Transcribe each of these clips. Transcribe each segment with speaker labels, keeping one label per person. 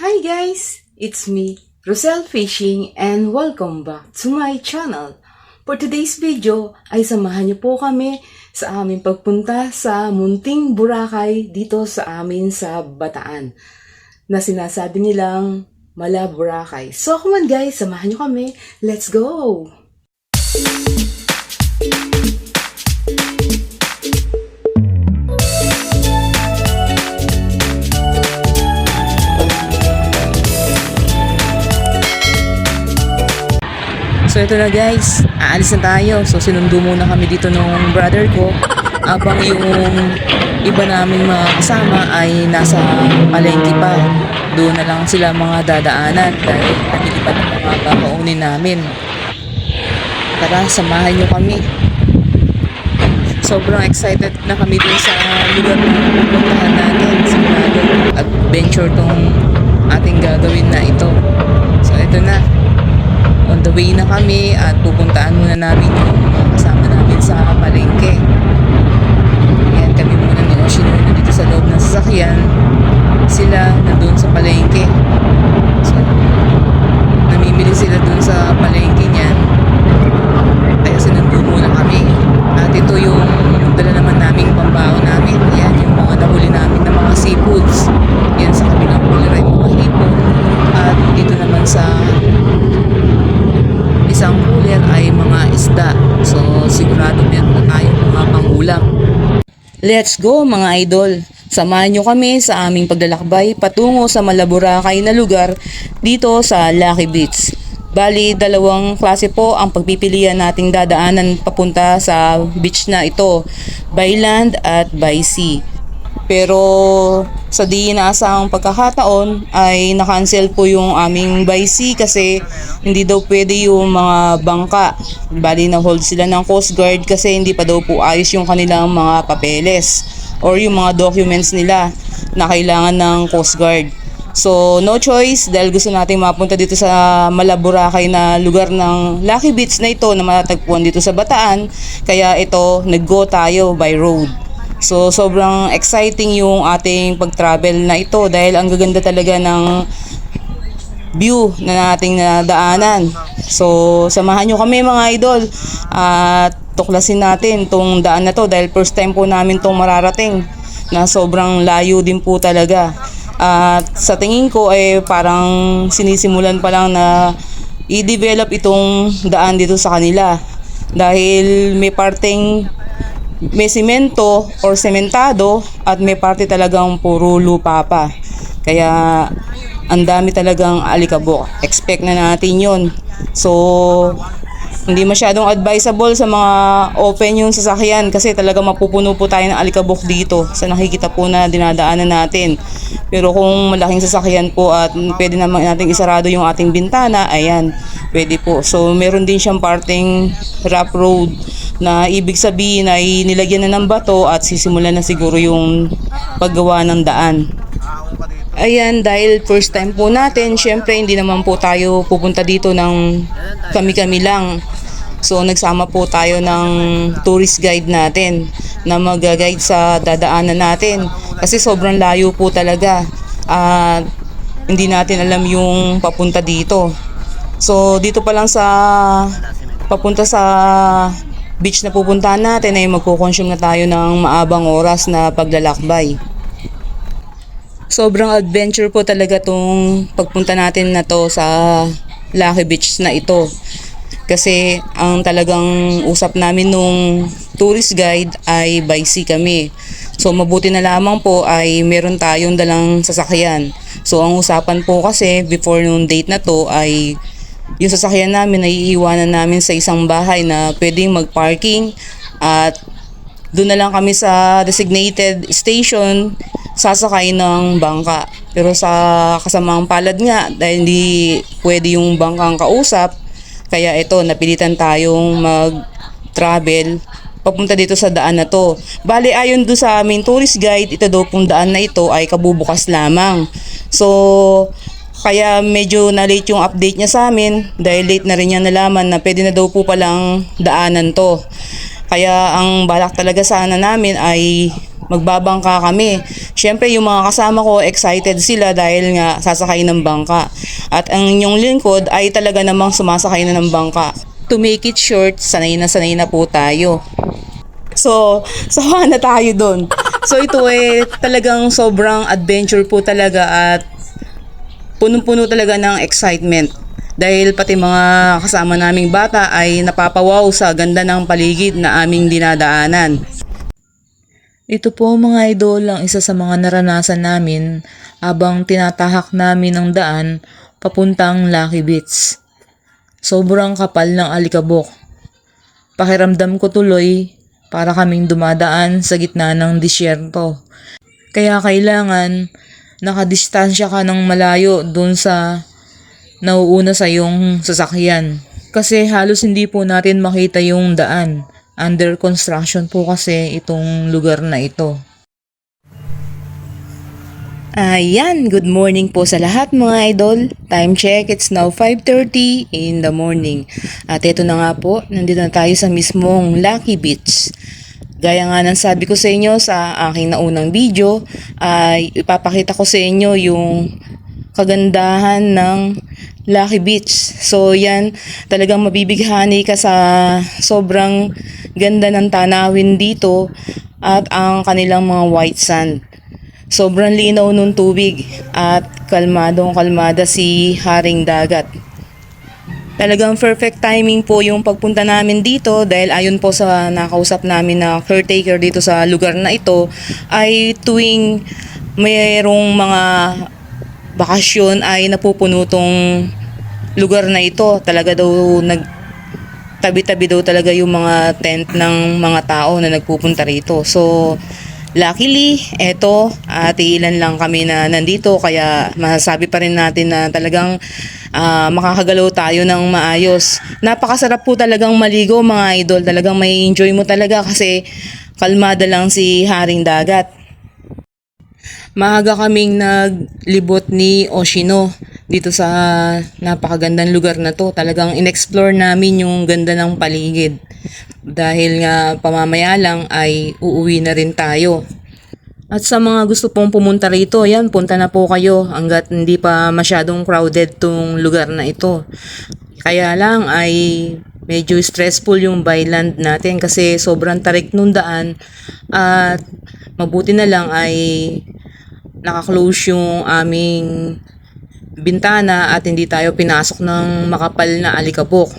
Speaker 1: Hi guys! It's me, Rosel Fishing and welcome back to my channel. For today's video ay samahan niyo po kami sa aming pagpunta sa Munting Boracay dito sa amin sa Bataan na sinasabi nilang Mala Boracay. So come on guys, samahan niyo kami. Let's go! So ito na guys, aalis na tayo. So sinundo muna kami dito nung brother ko. Abang yung iba naming mga kasama ay nasa palengke pa. Doon na lang sila mga dadaanan dahil nabili pa ng mga papaunin namin. Tara, samahan nyo kami. Sobrang excited na kami dun sa lugar na pupuntahan natin. Sigurado adventure tong ating gagawin na ito. So ito na on the way na kami at pupuntaan muna namin yung mga kasama namin sa palengke. Ayan, kami muna ni Oshino dito sa loob ng sasakyan. Sila nandun sa palengke. So, namimili sila dun sa palengke niyan. Kaya sinundo muna kami. At ito yung dala naman naming pambaon namin. Yan, yung mga nahuli namin na mga seafoods. Yan, sa kabilang kulay mga hipon. At dito naman sa isang cooler ay mga isda. So, sigurado meron na tayong mga pangulam. Let's go mga idol! Samahan nyo kami sa aming paglalakbay patungo sa Malaburakay na lugar dito sa Lucky Beach. Bali, dalawang klase po ang pagpipilian nating dadaanan papunta sa beach na ito, by land at by sea. Pero sa di inaasahang pagkakataon ay na-cancel po yung aming sea kasi hindi daw pwede yung mga bangka. Bali na hold sila ng Coast Guard kasi hindi pa daw po ayos yung kanilang mga papeles or yung mga documents nila na kailangan ng Coast Guard. So, no choice dahil gusto nating mapunta dito sa Malaburakay na lugar ng Lucky Beach na ito na matatagpuan dito sa Bataan. Kaya ito, nag-go tayo by road. So, sobrang exciting yung ating pag-travel na ito dahil ang gaganda talaga ng view na nating nadaanan. So, samahan nyo kami mga idol at tuklasin natin tong daan na to dahil first time po namin tong mararating na sobrang layo din po talaga. At sa tingin ko ay parang sinisimulan pa lang na i-develop itong daan dito sa kanila dahil may parteng may simento or sementado at may parte talagang puro lupa pa. Kaya ang dami talagang alikabok. Expect na natin yon. So, hindi masyadong advisable sa mga open yung sasakyan kasi talaga mapupuno po tayo ng alikabok dito sa nakikita po na dinadaanan natin. Pero kung malaking sasakyan po at pwede naman nating isarado yung ating bintana, ayan, pwede po. So, meron din siyang parting rough road na ibig sabihin ay nilagyan na ng bato at sisimulan na siguro yung paggawa ng daan. Ayan, dahil first time po natin, syempre hindi naman po tayo pupunta dito ng kami-kami lang. So, nagsama po tayo ng tourist guide natin na mag-guide sa dadaanan natin. Kasi sobrang layo po talaga. At hindi natin alam yung papunta dito. So, dito pa lang sa papunta sa beach na pupuntahan natin ay magkukonsume na tayo ng maabang oras na paglalakbay. Sobrang adventure po talaga tong pagpunta natin na to sa Lucky Beach na ito. Kasi ang talagang usap namin nung tourist guide ay by sea kami. So mabuti na lamang po ay meron tayong dalang sasakyan. So ang usapan po kasi before nung date na to ay yung sasakyan namin ay iiwanan namin sa isang bahay na pwedeng mag-parking at doon na lang kami sa designated station sasakay ng bangka. Pero sa kasamang palad nga, dahil hindi pwede yung bangkang kausap, kaya ito, napilitan tayong mag-travel papunta dito sa daan na to. Bali, ayon do sa aming tourist guide, ito daw pong daan na ito ay kabubukas lamang. So, kaya medyo na-late yung update niya sa amin dahil late na rin niya nalaman na pwede na daw po palang daanan to. Kaya ang balak talaga sana namin ay magbabangka kami. Siyempre yung mga kasama ko excited sila dahil nga sasakay ng bangka. At ang inyong lingkod ay talaga namang sumasakay na ng bangka. To make it short, sanay na sanay na po tayo. So, sawa na tayo doon. So ito eh talagang sobrang adventure po talaga at punong-puno talaga ng excitement. Dahil pati mga kasama naming bata ay napapawaw sa ganda ng paligid na aming dinadaanan. Ito po mga idol ang isa sa mga naranasan namin habang tinatahak namin ang daan papuntang Lucky Beach. Sobrang kapal ng alikabok. Pakiramdam ko tuloy para kaming dumadaan sa gitna ng disyerto. Kaya kailangan nakadistansya ka ng malayo dun sa nauuna sa iyong sasakyan. Kasi halos hindi po natin makita yung daan. Under construction po kasi itong lugar na ito. Ayan, good morning po sa lahat mga idol. Time check, it's now 5.30 in the morning. At ito na nga po, nandito na tayo sa mismong Lucky Beach. Gaya nga ng sabi ko sa inyo sa aking naunang video, ay ipapakita ko sa inyo yung kagandahan ng Lucky Beach. So yan, talagang mabibighani ka sa sobrang ganda ng tanawin dito at ang kanilang mga white sand. Sobrang linaw nung tubig at kalmadong kalmada si Haring Dagat. Talagang perfect timing po yung pagpunta namin dito dahil ayon po sa nakausap namin na caretaker dito sa lugar na ito ay tuwing mayroong mga bakasyon ay napupuno tong lugar na ito. Talaga daw nag tabi-tabi daw talaga yung mga tent ng mga tao na nagpupunta rito. So, luckily, eto, at ilan lang kami na nandito kaya masasabi pa rin natin na talagang ah, makakagalaw tayo ng maayos. Napakasarap po talagang maligo mga idol. Talagang may enjoy mo talaga kasi kalmada lang si Haring Dagat. Maaga kaming naglibot ni Oshino dito sa napakagandang lugar na to. Talagang inexplore namin yung ganda ng paligid. Dahil nga pamamaya lang ay uuwi na rin tayo. At sa mga gusto pong pumunta rito, yan, punta na po kayo hanggat hindi pa masyadong crowded tong lugar na ito. Kaya lang ay medyo stressful yung byland natin kasi sobrang tarik nung daan at mabuti na lang ay nakaklose yung aming bintana at hindi tayo pinasok ng makapal na alikabok.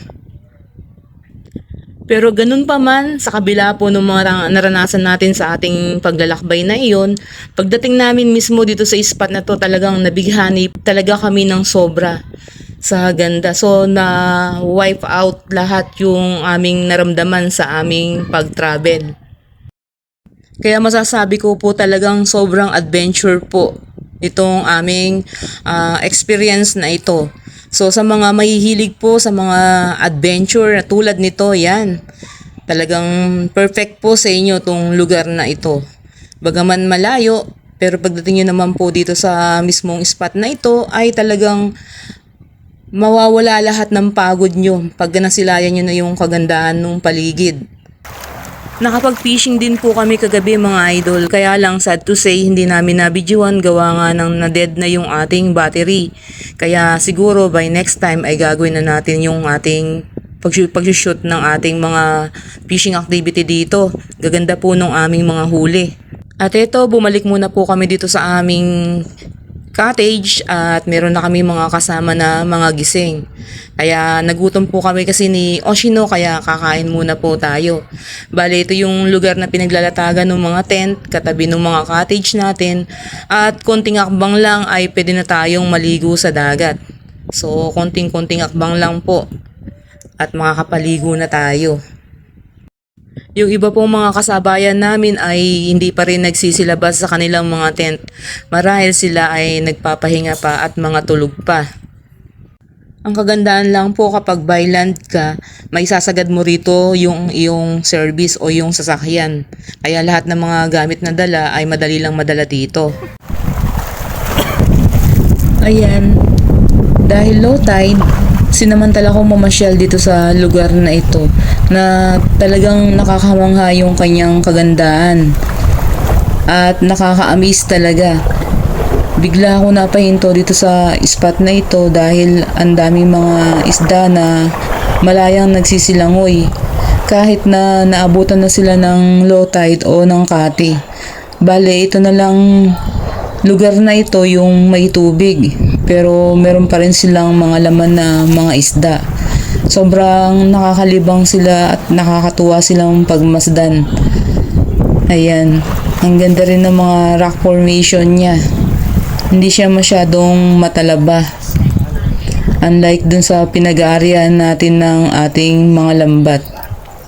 Speaker 1: Pero ganun pa man, sa kabila po ng mga ra- naranasan natin sa ating paglalakbay na iyon, pagdating namin mismo dito sa spot na to talagang nabighani talaga kami ng sobra sa ganda. So na wipe out lahat yung aming naramdaman sa aming pag-travel. Kaya masasabi ko po talagang sobrang adventure po itong aming ah, experience na ito. So sa mga mahihilig po sa mga adventure na tulad nito, yan. Talagang perfect po sa inyo tong lugar na ito. Bagaman malayo, pero pagdating nyo naman po dito sa mismong spot na ito, ay talagang mawawala lahat ng pagod nyo pag nasilayan nyo na yung kagandahan ng paligid. Nakapag-fishing din po kami kagabi mga idol. Kaya lang sad to say hindi namin nabidyoan gawa nga ng na-dead na yung ating battery. Kaya siguro by next time ay gagawin na natin yung ating pag- pag-shoot ng ating mga fishing activity dito. Gaganda po nung aming mga huli. At ito, bumalik muna po kami dito sa aming cottage at meron na kami mga kasama na mga gising. Kaya nagutom po kami kasi ni Oshino kaya kakain muna po tayo. Bale ito yung lugar na pinaglalatagan ng mga tent, katabi ng mga cottage natin at konting akbang lang ay pwede na tayong maligo sa dagat. So konting-konting akbang lang po at makakapaligo na tayo. Yung iba pong mga kasabayan namin ay hindi pa rin nagsisilabas sa kanilang mga tent. Marahil sila ay nagpapahinga pa at mga tulog pa. Ang kagandahan lang po kapag byland ka, may sasagad mo rito yung iyong service o yung sasakyan. Kaya lahat ng mga gamit na dala ay madali lang madala dito. Ayan, dahil low tide, sinamantala ko mamasyal dito sa lugar na ito na talagang nakakamangha yung kanyang kagandahan. at nakaka-amaze talaga. Bigla ako napahinto dito sa spot na ito dahil ang daming mga isda na malayang nagsisilangoy kahit na naabutan na sila ng low tide o ng kati. Bale, ito na lang lugar na ito yung may tubig pero meron pa rin silang mga laman na mga isda. Sobrang nakakalibang sila at nakakatuwa silang pagmasdan. Ayan, ang ganda rin ng mga rock formation niya. Hindi siya masyadong matalaba. Unlike dun sa pinag-aarian natin ng ating mga lambat.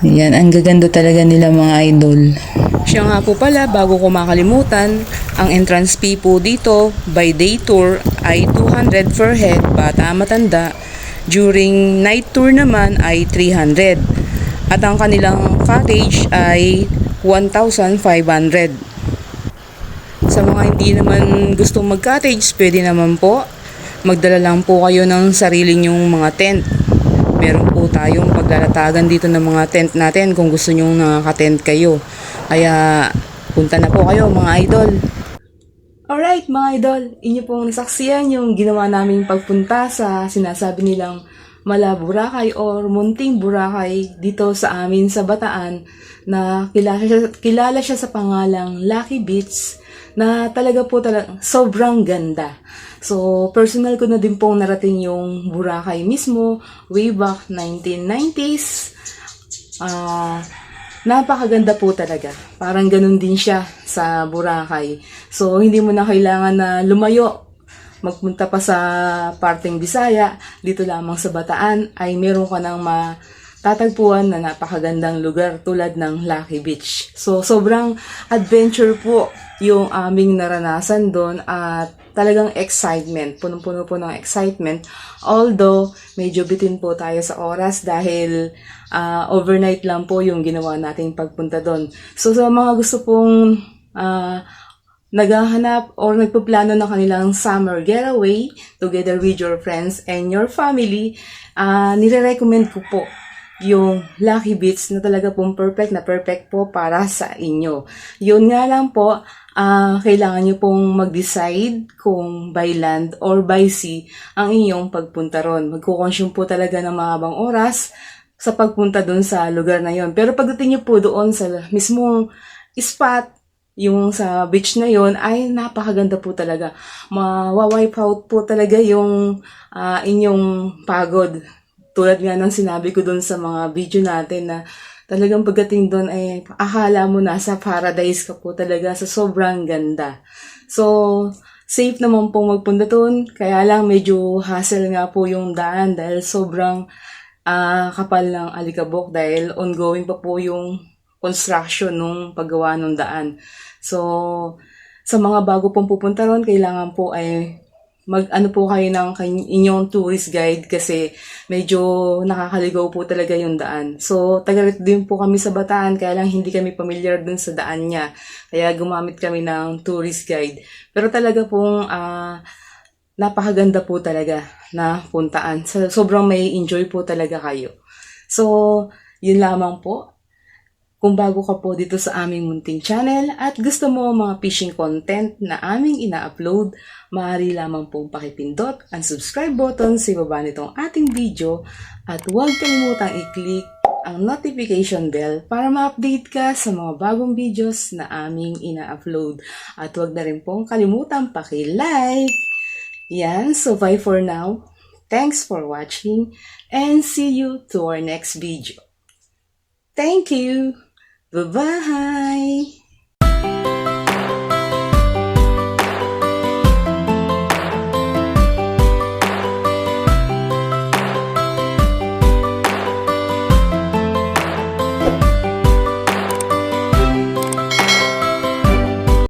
Speaker 1: Ayan, ang gaganda talaga nila mga idol. Siya nga po pala, bago ko makalimutan, ang entrance fee po dito by day tour ay 200 per head, bata matanda. During night tour naman ay 300. At ang kanilang cottage ay 1,500. Sa mga hindi naman gustong mag-cottage, pwede naman po. Magdala lang po kayo ng sarili nyong mga tent. Meron po tayong paglalatagan dito ng mga tent natin kung gusto nyong nakaka-tent kayo. Kaya punta na po kayo mga idol. Alright mga idol, inyo pong nasaksiyan yung ginawa naming pagpunta sa sinasabi nilang Mala Boracay or Munting Boracay dito sa amin sa Bataan na kilala siya, kilala siya sa pangalang Lucky Beach na talaga po talaga sobrang ganda. So, personal ko na din pong narating yung Boracay mismo way back 1990s. Ah, napakaganda po talaga. Parang ganun din siya sa Boracay. So, hindi mo na kailangan na lumayo magpunta pa sa parteng Bisaya, dito lamang sa Bataan, ay meron ka ng matatagpuan na napakagandang lugar tulad ng Lucky Beach. So, sobrang adventure po yung aming naranasan doon at talagang excitement, punong-puno po ng excitement. Although, medyo bitin po tayo sa oras dahil ah, overnight lang po yung ginawa nating pagpunta doon. So, sa mga gusto pong ah, naghahanap or nagpaplano ng kanilang summer getaway together with your friends and your family, ah nire-recommend ko po yung Lucky Beach na talaga pong perfect na perfect po para sa inyo. Yun nga lang po, ah kailangan nyo pong mag-decide kung by land or by sea ang inyong pagpunta ron. Magkukonsume po talaga ng mahabang oras sa pagpunta doon sa lugar na yon. Pero pagdating nyo po doon sa mismong spot, yung sa beach na yon ay napakaganda po talaga. Mawawipe out po talaga yung ah, inyong pagod. Tulad nga ng sinabi ko doon sa mga video natin na talagang pagdating doon ay akala mo nasa paradise ka po talaga sa sobrang ganda. So, safe naman pong magpunta doon. Kaya lang medyo hassle nga po yung daan dahil sobrang ah, kapal ng alikabok dahil ongoing pa po yung construction nung paggawa ng daan. So, sa mga bago pong pupunta ron, kailangan po ay mag ano po kayo ng inyong tourist guide kasi medyo nakakaligaw po talaga yung daan. So, taga rito din po kami sa Bataan kaya lang hindi kami familiar dun sa daan niya. Kaya gumamit kami ng tourist guide. Pero talaga pong ah, napakaganda po talaga na puntaan. So, sobrang may enjoy po talaga kayo. So, yun lamang po. Kung bago ka po dito sa aming munting channel at gusto mo mga fishing content na aming ina-upload, maaari lamang pong pakipindot ang subscribe button sa ibaba nitong ating video at huwag kalimutang i-click ang notification bell para ma-update ka sa mga bagong videos na aming ina-upload. At huwag na rin pong kalimutang paki-like. Yan, so bye for now. Thanks for watching and see you to our next video. Thank you! Bye bye.